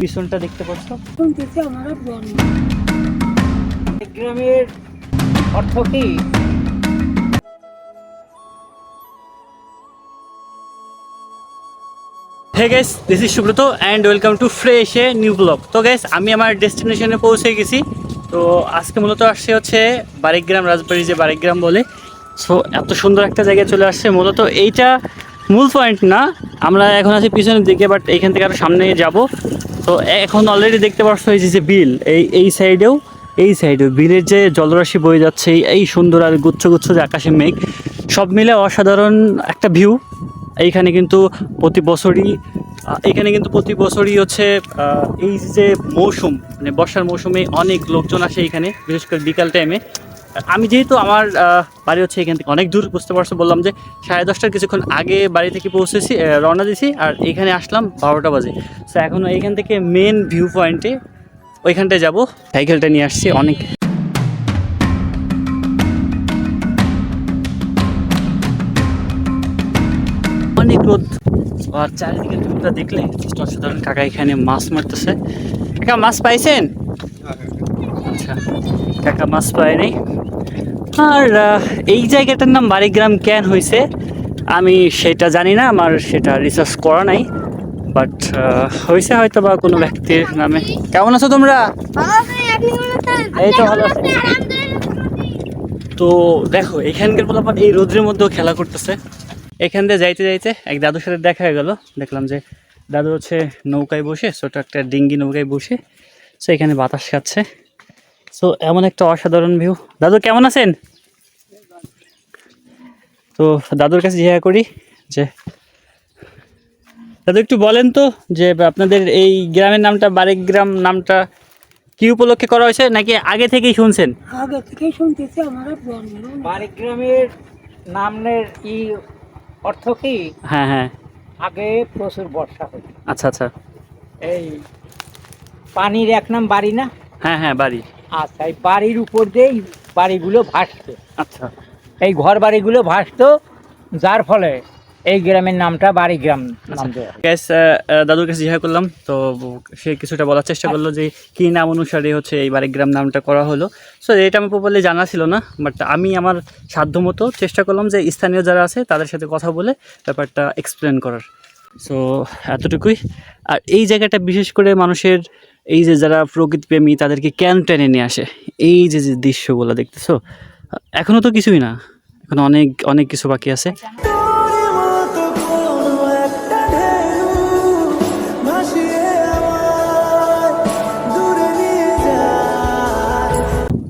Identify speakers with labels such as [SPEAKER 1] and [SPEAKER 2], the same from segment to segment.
[SPEAKER 1] পিছনটা দেখতে পাচ্ছ?
[SPEAKER 2] গ্রামের অর্থ কি?
[SPEAKER 1] Hey guess this is Subrata and welcome to fresh a new blog তো গেস আমি আমার ডেস্টিনেশনে পৌঁছে গেছি। তো আজকে মূলত আসছে হচ্ছে বারিকগ্রাম রাজবাড়ি যে বারিকগ্রাম বলে। সো এত সুন্দর একটা জায়গায় চলে আসছে। মূলত এইটা মূল পয়েন্ট না, আমরা এখন আছি পিছনের দিকে বাট এইখান থেকে আরও সামনে যাব। তো এখন অলরেডি দেখতে পাচ্ছ এই যে বিল, এই এই সাইডেও এই সাইডেও বিলের যে জলরাশি বয়ে যাচ্ছে, এই- সুন্দর আর গুচ্ছ গুচ্ছ যে আকাশে মেঘ, সব মিলে অসাধারণ একটা ভিউ এইখানে কিন্তু প্রতি বছরই এখানে কিন্তু প্রতি বছরই হচ্ছে এই যে মৌসুম মানে বর্ষার মৌসুমে অনেক লোকজন আসে এখানে, বিশেষ করে বিকাল টাইমে আমি যেহেতু আমার বাড়ি হচ্ছে এখান থেকে অনেক দূর বুঝতে পারছ বললাম যে সাড়ে দশটার কিছুক্ষণ আগে বাড়ি থেকে পৌঁছেছি রওনা দিছি আর এখানে আসলাম বারোটা বাজে। তো এখন এইখান থেকে মেন ভিউ পয়েন্টে ওইখানটায় যাব সাইকেলটা নিয়ে আসছি অনেক। অনেক রোদ আর চারিদিকে ভিউটা দেখলে অসাধারণ কাকা এখানে মাছ মারতেছে। কাকা মাছ পাইছেন? আচ্ছা কাকা মাছ পায়নি আর এই জায়গাটার নাম বাড়িগ্রাম কেন হয়েছে আমি সেটা জানি না আমার সেটা রিসার্চ করা নাই। বাট হয়েছে হয়তো বা কোনো ব্যক্তির নামে। কেমন আছো তোমরা? এই তো ভালো তো দেখো এখানকার পোলাপান এই রোদ্রের মধ্যেও খেলা করতেছে। এখান দিয়ে যাইতে যাইতে এক দাদুর সাথে দেখা হয়ে গেল। দেখলাম যে দাদু হচ্ছে নৌকায় বসে ছোটো একটা ডিঙ্গি নৌকায় বসে সো এখানে বাতাস খাচ্ছে। সো এমন একটা অসাধারণ ভিউ দাদু কেমন আছেন? তো দাদুর কাছে জিজ্ঞাসা করি যে দাদু একটু বলেন তো যে আপনাদের এই গ্রামের নামটা বারেক গ্রাম নামটা কি উপলক্ষে করা হয়েছে নাকি আগে থেকেই শুনছেন?
[SPEAKER 3] আগে থেকেই শুনতেছি আমার নেই।
[SPEAKER 2] বারিগ্রামের নামের ই অর্থ কি?
[SPEAKER 1] হ্যাঁ হ্যাঁ।
[SPEAKER 2] আগে প্রচুর বর্ষা হতো।
[SPEAKER 1] আচ্ছা আচ্ছা।
[SPEAKER 2] এই পানির এক নাম বাড়ি না?
[SPEAKER 1] হ্যাঁ হ্যাঁ বাড়ি।
[SPEAKER 2] আচ্ছা এই বাড়ির উপর দিয়েই বাড়িগুলো ভাসতো
[SPEAKER 1] আচ্ছা।
[SPEAKER 2] এই ঘর বাড়িগুলো ভাসতো যার ফলে এই গ্রামের নামটা বাড়িগ্রাম নাম
[SPEAKER 1] গ্যাস দাদুর কাছে জিজ্ঞাসা করলাম তো সে কিছুটা বলার চেষ্টা করল যে কী নাম অনুসারে হচ্ছে এই বাড়িগ্রাম নামটা করা হলো। সো এটা আমি প্রপারলি জানা ছিল না বাট আমি আমার সাধ্যমতো চেষ্টা করলাম যে স্থানীয় যারা আছে তাদের সাথে কথা বলে ব্যাপারটা এক্সপ্লেন করার। সো এতটুকুই। আর এই জায়গাটা বিশেষ করে মানুষের এই যে যারা প্রকৃতিপ্রেমী তাদেরকে কেন টেনে নিয়ে আসে। এই যে যে দৃশ্যগুলো দেখতেছো এখনও তো কিছুই না। এখন অনেক অনেক কিছু বাকি আছে।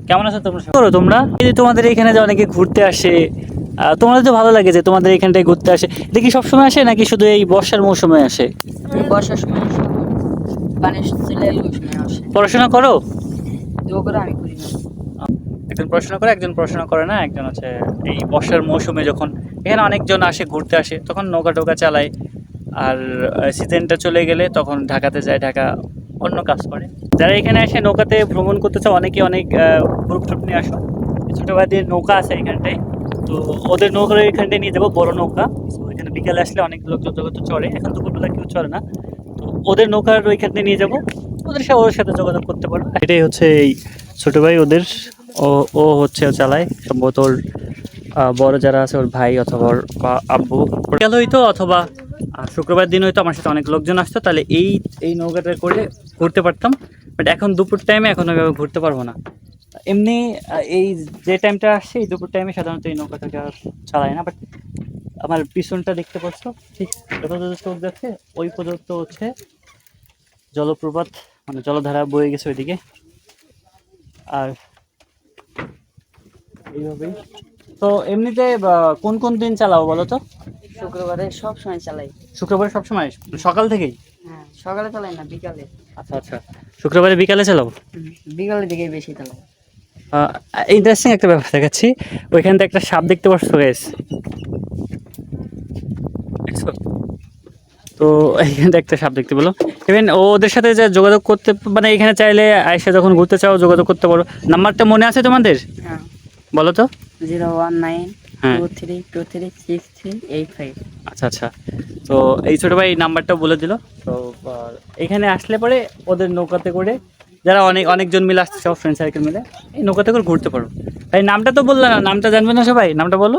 [SPEAKER 1] কেমন আছো তোমরা করো তোমরা? এই যে তোমাদের এখানে যে অনেকে ঘুরতে আসে তোমাদের তো ভালো লাগে যে তোমাদের এখানটায় ঘুরতে আসে। দেখি সবসময় আসে নাকি শুধু এই বর্ষার মৌসুমে আসে?
[SPEAKER 4] বর্ষার সময় আসে পানির চলে এলে ওই সময় আসে
[SPEAKER 1] পড়াশোনা করো?
[SPEAKER 4] আমি করি না।
[SPEAKER 1] একজন পড়াশোনা করে একজন পড়াশোনা করে না একজন হচ্ছে এই বর্ষার মৌসুমে যখন এখানে অনেকজন আসে ঘুরতে আসে তখন নৌকা টোকা চালায়। আর সিজনটা চলে গেলে তখন ঢাকাতে যায় ঢাকা অন্য কাজ করে। যারা এখানে এসে নৌকাতে ভ্রমণ করতে চাও অনেকে অনেক গ্রুপ ট্রুপ নিয়ে আসো। ছোটো ভাইদের নৌকা আছে এখানটায়। তো ওদের নৌকা এখানটায় নিয়ে যাব বড় নৌকা। তো এখানে বিকালে আসলে অনেক লোক যত চড়ে এখন তো দুপুরবেলা কেউ চড়ে না। ওদের নৌকার ওইখানে নিয়ে যাব। ওদের সাথে ওর সাথে যোগাযোগ করতে পারো এটাই হচ্ছে এই ছোটো ভাই ওদের। ও ও হচ্ছে চালায়। সম্ভবত ওর বড় যারা আছে, ওর ভাই অথবা ওর বা আব্বু। গেল হইতো অথবা শুক্রবার দিন হয়তো আমার সাথে অনেক লোকজন আসতো, তাহলে এই এই নৌকাটা করে ঘুরতে পারতাম। বাট এখন দুপুর টাইমে এখন ওইভাবে ঘুরতে পারব না। এমনি এই যে টাইমটা আসছে এই দুপুর টাইমে সাধারণত এই নৌকাটাকে আর চালায় না। বাট আমার পিছনটা দেখতে পাচ্ছ? ঠিক যতদূর চোখ যাচ্ছে ওই পর্যন্ত হচ্ছে জলপ্রপাত মানে জলধারা বয়ে গেছে ওইদিকে। আর এইভাবেই। তো এমনিতে কোন কোন দিন চালাও বলো তো?
[SPEAKER 4] শুক্রবারে সব সময় চালাই।
[SPEAKER 1] শুক্রবারে সব সময়? সকাল থেকেই?
[SPEAKER 4] হ্যাঁ সকালে চালাই না বিকালে।
[SPEAKER 1] আচ্ছা আচ্ছা। শুক্রবারে বিকালে চালাও?
[SPEAKER 4] বিকালের দিকে বেশি চালাই।
[SPEAKER 1] ইন্টারেস্টিং একটা ব্যাপার দেখাচ্ছি। ওইখান থেকে একটা সাপ দেখতে পাচ্ছ গাইস তো এইখানে একটা সাপ দেখতে পেল। ইভেন ওদের সাথে যে যোগাযোগ করতে মানে এখানে চাইলে আয়সা যখন ঘুরতে চাও যোগাযোগ করতে পারো। নাম্বারটা মনে আছে তোমাদের?
[SPEAKER 4] হ্যাঁ।
[SPEAKER 1] বলো তো।
[SPEAKER 4] জিরো ওয়ান নাইন
[SPEAKER 1] হ্যাঁ।
[SPEAKER 4] Two three two three six three eight five.
[SPEAKER 1] আচ্ছা আচ্ছা। তো এই ছোট ভাই নাম্বারটা বলে দিল। তো এখানে আসলে পরে ওদের নৌকাতে করে যারা অনেক অনেকজন মিলে আসছে সব ফ্রেন্ড সার্কেল মিলে এই নৌকাতে করে ঘুরতে পারো। নামটা তো বললে না নামটা জানবে না সবাই? নামটা বলো।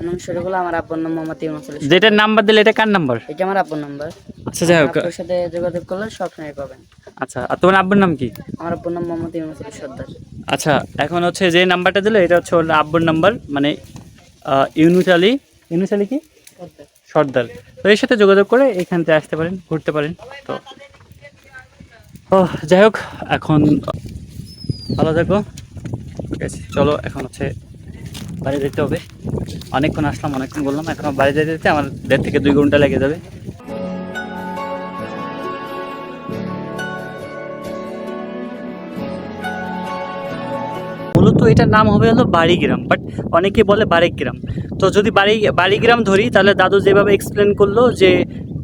[SPEAKER 4] আমার নাম শরীফুল আমার আব্বুর নাম মোহাম্মদ ইউনুস
[SPEAKER 1] যেটার নাম্বার দিলে এটা কার নাম্বার?
[SPEAKER 4] এটা আমার আব্বুর নাম্বার।
[SPEAKER 1] আচ্ছা যাই হোক।
[SPEAKER 4] আপনার সাথে যোগাযোগ করলে সবসময় পাবেন।
[SPEAKER 1] আচ্ছা আর তোমার আব্বুর নাম কি?
[SPEAKER 4] আমার আব্বুর নাম মোহাম্মদ ইউনুস সর্দার।
[SPEAKER 1] আচ্ছা এখন হচ্ছে যে নাম্বারটা দিলো এটা হচ্ছে ওর আব্বুর নাম্বার মানে ইউনুস আলী। ইউনুস আলী কি? সর্দার। তো এর সাথে যোগাযোগ করে এখান থেকে আসতে পারেন ঘুরতে পারেন তো। ও যাই হোক এখন ভালো থাকো ঠিক আছে চলো এখন হচ্ছে বাড়ি যেতে হবে। অনেকক্ষণ আসলাম, অনেকক্ষণ বললাম, এখন বাড়ি যেতে যেতে আমার দেড় থেকে দুই ঘণ্টা লেগে যাবে। মূলত এটার নাম হবে হলো বাড়িগ্রাম বাট অনেকে বলে বারেকগ্রাম তো যদি বাড়ি, বাড়িগ্রাম ধরি, তাহলে দাদু যেভাবে এক্সপ্লেন করল যে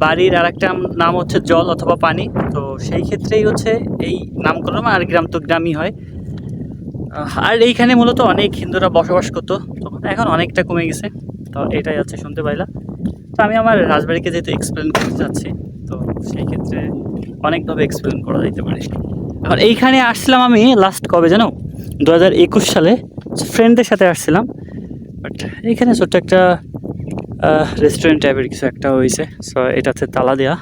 [SPEAKER 1] বাড়ির আর একটা নাম হচ্ছে জল অথবা পানি, তো সেই ক্ষেত্রেই হচ্ছে এই নামকরণ, আর গ্রাম তো গ্রামই হয়। আর এইখানে মূলত অনেক হিন্দুরা বসবাস করতো তখন এখন অনেকটা কমে গেছে, তো এটাই আছে শুনতে পাইলা তো আমি আমার রাজবাড়িকে যেহেতু এক্সপ্লেন করতে চাচ্ছি, তো সেই ক্ষেত্রে অনেকভাবে এক্সপ্লেন করা যেতে পারে। এখন এইখানে আসছিলাম আমি লাস্ট কবে জানো? দু হাজার একুশ সালে ফ্রেন্ডদের সাথে আসছিলাম বাট এইখানে ছোট্ট একটা রেস্টুরেন্ট টাইপের কিছু একটা হয়েছে সো এটা হচ্ছে তালা দেওয়া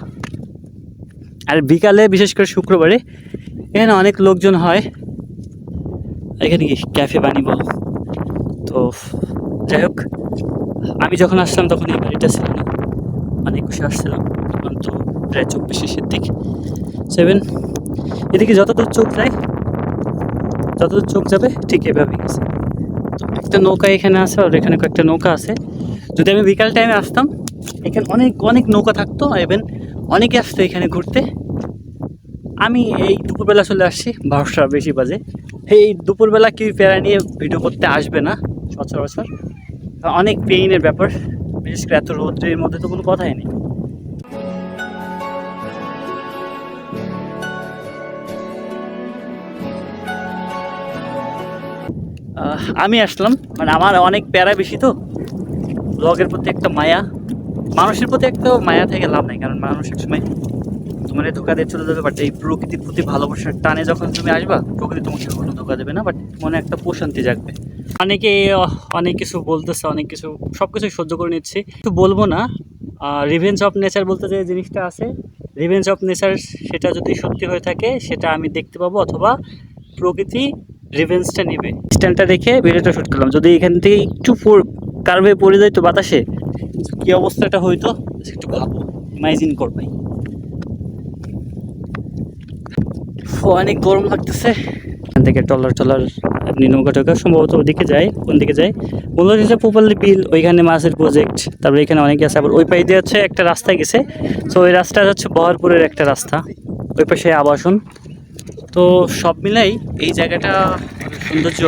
[SPEAKER 1] আর বিকালে, বিশেষ করে শুক্রবারে, এখানে অনেক লোকজন হয় এখানে কি ক্যাফে বানিয়ে বল তো যাই হোক, আমি যখন আসলাম তখন এই বাড়িটা ছিল না। মানে একুশে আসছিলাম তখন তো প্রায় চব্বিশ শেষের দিকে। সেভেন এদিকে যতদূর চোখ যায়, যতদূর চোখ যাবে, ঠিক এভাবেই গেছে তো একটা নৌকা এখানে আছে, আর এখানে কয়েকটা নৌকা আছে। যদি আমি বিকাল টাইমে আসতাম, এখানে অনেক অনেক নৌকা থাকতো ইভেন অনেকে আসতো এখানে ঘুরতে। আমি এই দুপুরবেলা চলে আসছি, বারোটা বেশি বাজে। এই দুপুরবেলা কেউ প্যারা নিয়ে ভিডিও করতে আসবে না, সচরাচর। অনেক পেইনের ব্যাপার, বিশেষ করে এত রৌদ্রের মধ্যে তো কোনো কথাই নেই। আমি আসলাম মানে আমার অনেক প্যারা বেশি তো। ব্লগের প্রতি একটা মায়া, মানুষের প্রতি একটা মায়া থেকে লাভ নাই, কারণ মানুষের সময় তোমার ধোকা দিয়ে চলে যাবে বাট এই প্রকৃতির প্রতি ভালোবাসার টানে যখন তুমি আসবা, প্রকৃতি তোমাকে কোনো ধোকা দেবে না বাট মনে একটা প্রশান্তি জাগবে। অনেকে অনেক কিছু বলতেছে, অনেক কিছু সব কিছু সহ্য করে নিচ্ছি। একটু বলব না রিভেঞ্জ অফ নেচার বলতে যে জিনিসটা আছে রিভেঞ্জ অফ নেচার সেটা যদি সত্যি হয়ে থাকে, সেটা আমি দেখতে পাবো, অথবা প্রকৃতি রিভেঞ্জটা নেবে। স্ট্যান্ডটা রেখে ভিডিওটা শুট করলাম। যদি এখান থেকে একটু কার্ভে পড়ে যায় তো বাতাসে কি অবস্থাটা হইতো একটু ভাবো ইমাজিন কর ভাই ও, অনেক গরম লাগতেছে। এখান থেকে টলার টলার আপনি নৌকা টৌকা সম্ভবত ওদিকে যায়, কোন দিকে যায়। মূলত হচ্ছে পোপালি বিল, ওইখানে মাছের প্রজেক্ট তারপরে এখানে অনেকে আছে, আবার ওই পাশ দিয়ে হচ্ছে একটা রাস্তা গেছে। তো ওই রাস্তা হচ্ছে বহরপুরের একটা রাস্তা, ওই পাশে আবাসন। তো সব মিলাই এই জায়গাটা সৌন্দর্য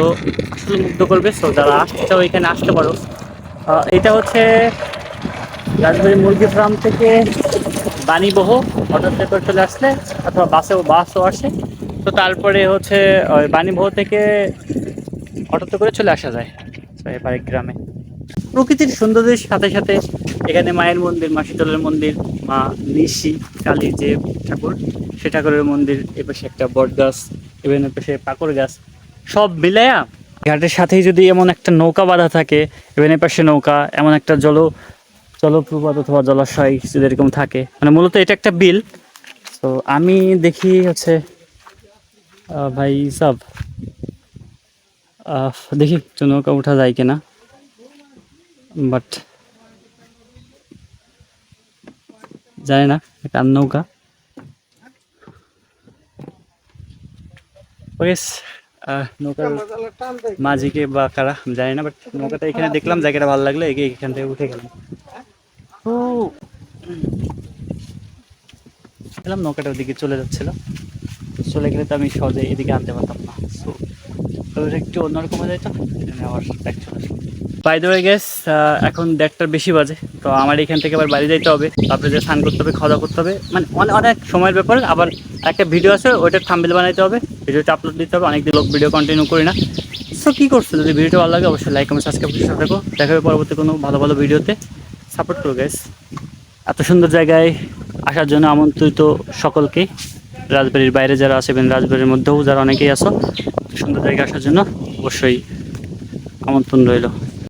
[SPEAKER 1] আসলে মুগ্ধ করবে। সো যারা আসতে চাও, এখানে আসতে পারো। এটা হচ্ছে রাজবাড়ি মুরগি ফার্ম থেকে বাণীবহ অটোতে করে চলে আসলে, অথবা বাসেও, বাসও আসে। তো তারপরে হচ্ছে, ওই বাণীবহ থেকে অটোতে করে চলে আসা যায় এবারে গ্রামে। প্রকৃতির সৌন্দর্যের সাথে সাথে এখানে মায়ের মন্দির, মা শীতলের মন্দির, মা নিশি কালী যে ঠাকুর সে ঠাকুরের মন্দির, এপাশে একটা বট গাছ এবং এপাশে পাকড় গাছ, সব মিলায়া ঘাটের সাথেই যদি এমন একটা নৌকা বাঁধা থাকে এবং এপাশে নৌকা, এমন একটা জল জলপ্রপাত অথবা জলাশয় যদি এরকম থাকে। মানে মূলত এটা একটা বিল। তো আমি দেখি হচ্ছে ভাই সব দেখি একটু নৌকা উঠা যায় কিনা। বাট জানি না একটা নৌকা? নৌকার মাঝিকে বা কারা জানি না বাট নৌকাটা এখানে দেখলাম, জায়গাটা ভালো লাগল এখান থেকে উঠে গেলাম। দেখলাম নৌকাটা ওদিকে চলে যাচ্ছিল। চলে গেলে তো আমি সহজে এদিকে আনতে পারতাম না। সো একটু অন্যরকম হয়ে এজন্য আবার ব্যাক চলে আসলাম। বাই ওয়ে গেস এখন দেড়টার বেশি বাজে, তো আমার এখান থেকে আবার বাড়ি যাইতে হবে, তারপরে যে স্নান করতে হবে খাওয়া করতে হবে মানে অনেক অনেক সময়ের ব্যাপার, আবার একটা ভিডিও আছে, ওইটা থাম্বেল বানাইতে হবে ভিডিওটা আপলোড দিতে হবে, অনেকদিন লোক ভিডিও কন্টিনিউ করি না। সো কি করছ? যদি ভিডিওটা ভালো লাগে, অবশ্যই লাইক কমেন্ট সাবস্ক্রাইব করে সাথে থাকো দেখা হবে পরবর্তী কোনো ভালো ভালো ভিডিওতে সাপোর্ট করো গাইস এত সুন্দর জায়গায় আসার জন্য আমন্ত্রিত সকলকে। রাজবাড়ির বাইরে যারা আছে এবং রাজবাড়ির মধ্যেও যারা অনেকেই আছো, সুন্দর জায়গায় আসার জন্য অবশ্যই আমন্ত্রণ রইল।